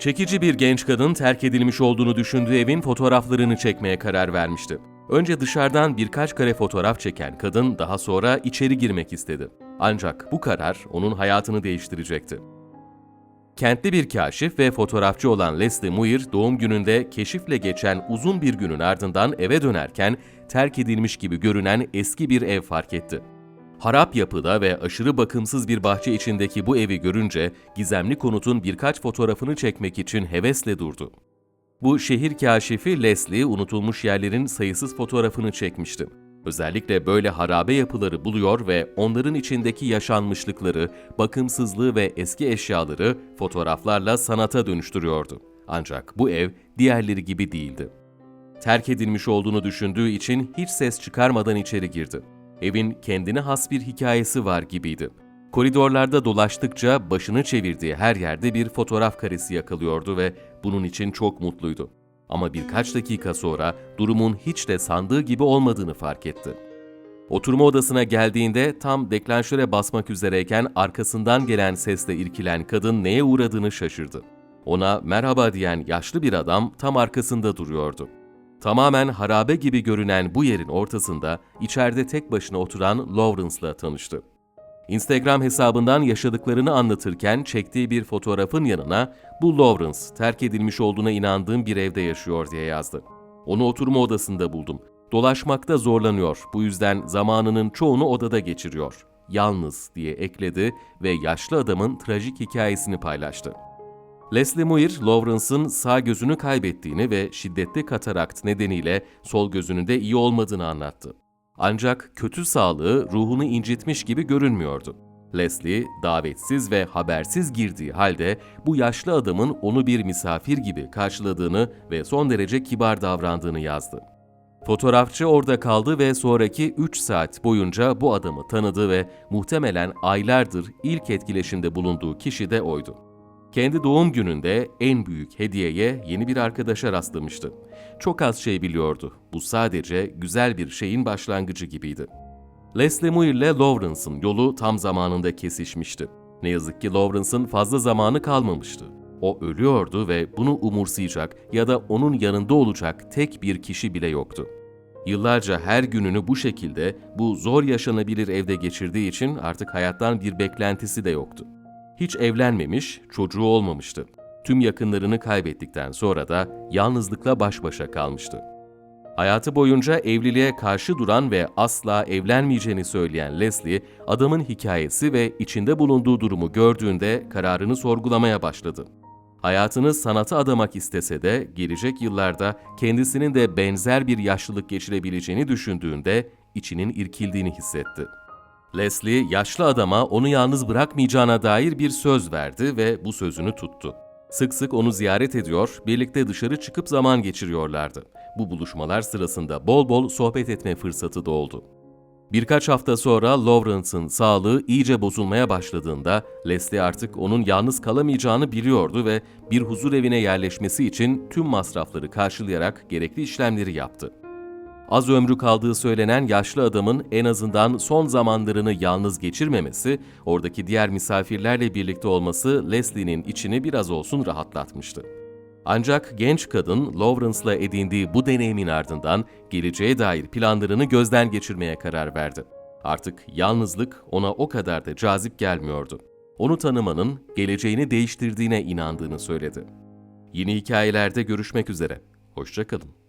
Çekici bir genç kadın terk edilmiş olduğunu düşündüğü evin fotoğraflarını çekmeye karar vermişti. Önce dışarıdan birkaç kare fotoğraf çeken kadın daha sonra içeri girmek istedi. Ancak bu karar onun hayatını değiştirecekti. Kentli bir kaşif ve fotoğrafçı olan Leslie Muir doğum gününde keşifle geçen uzun bir günün ardından eve dönerken terk edilmiş gibi görünen eski bir ev fark etti. Harap yapıda ve aşırı bakımsız bir bahçe içindeki bu evi görünce gizemli konutun birkaç fotoğrafını çekmek için hevesle durdu. Bu şehir kaşifi Leslie unutulmuş yerlerin sayısız fotoğrafını çekmişti. Özellikle böyle harabe yapıları buluyor ve onların içindeki yaşanmışlıkları, bakımsızlığı ve eski eşyaları fotoğraflarla sanata dönüştürüyordu. Ancak bu ev diğerleri gibi değildi. Terk edilmiş olduğunu düşündüğü için hiç ses çıkarmadan içeri girdi. Evin kendine has bir hikayesi var gibiydi. Koridorlarda dolaştıkça başını çevirdiği her yerde bir fotoğraf karesi yakalıyordu ve bunun için çok mutluydu. Ama birkaç dakika sonra durumun hiç de sandığı gibi olmadığını fark etti. Oturma odasına geldiğinde tam deklanşöre basmak üzereyken arkasından gelen sesle irkilen kadın neye uğradığını şaşırdı. Ona merhaba diyen yaşlı bir adam tam arkasında duruyordu. Tamamen harabe gibi görünen bu yerin ortasında içeride tek başına oturan Lawrence'la tanıştı. Instagram hesabından yaşadıklarını anlatırken çektiği bir fotoğrafın yanına bu Lawrence terk edilmiş olduğuna inandığım bir evde yaşıyor diye yazdı. Onu oturma odasında buldum. Dolaşmakta zorlanıyor. Bu yüzden zamanının çoğunu odada geçiriyor. Yalnız diye ekledi ve yaşlı adamın trajik hikayesini paylaştı. Leslie Muir, Lawrence'ın sağ gözünü kaybettiğini ve şiddetli katarakt nedeniyle sol gözünün de iyi olmadığını anlattı. Ancak kötü sağlığı ruhunu incitmiş gibi görünmüyordu. Leslie, davetsiz ve habersiz girdiği halde bu yaşlı adamın onu bir misafir gibi karşıladığını ve son derece kibar davrandığını yazdı. Fotoğrafçı orada kaldı ve sonraki 3 saat boyunca bu adamı tanıdı ve muhtemelen aylardır ilk etkileşimde bulunduğu kişi de oydu. Kendi doğum gününde en büyük hediyeye yeni bir arkadaşa rastlamıştı. Çok az şey biliyordu. Bu sadece güzel bir şeyin başlangıcı gibiydi. Leslie Muir ile Lawrence'ın yolu tam zamanında kesişmişti. Ne yazık ki Lawrence'ın fazla zamanı kalmamıştı. O ölüyordu ve bunu umursayacak ya da onun yanında olacak tek bir kişi bile yoktu. Yıllarca her gününü bu şekilde, bu zor yaşanabilir evde geçirdiği için artık hayattan bir beklentisi de yoktu. Hiç evlenmemiş, çocuğu olmamıştı. Tüm yakınlarını kaybettikten sonra da yalnızlıkla baş başa kalmıştı. Hayatı boyunca evliliğe karşı duran ve asla evlenmeyeceğini söyleyen Leslie, adamın hikayesi ve içinde bulunduğu durumu gördüğünde kararını sorgulamaya başladı. Hayatını sanata adamak istese de gelecek yıllarda kendisinin de benzer bir yaşlılık geçirebileceğini düşündüğünde içinin irkildiğini hissetti. Leslie, yaşlı adama onu yalnız bırakmayacağına dair bir söz verdi ve bu sözünü tuttu. Sık sık onu ziyaret ediyor, birlikte dışarı çıkıp zaman geçiriyorlardı. Bu buluşmalar sırasında bol bol sohbet etme fırsatı da oldu. Birkaç hafta sonra Lawrence'ın sağlığı iyice bozulmaya başladığında Leslie artık onun yalnız kalamayacağını biliyordu ve bir huzur evine yerleşmesi için tüm masrafları karşılayarak gerekli işlemleri yaptı. Az ömrü kaldığı söylenen yaşlı adamın en azından son zamanlarını yalnız geçirmemesi, oradaki diğer misafirlerle birlikte olması Leslie'nin içini biraz olsun rahatlatmıştı. Ancak genç kadın Lawrence'la edindiği bu deneyimin ardından geleceğe dair planlarını gözden geçirmeye karar verdi. Artık yalnızlık ona o kadar da cazip gelmiyordu. Onu tanımanın geleceğini değiştirdiğine inandığını söyledi. Yeni hikayelerde görüşmek üzere. Hoşçakalın.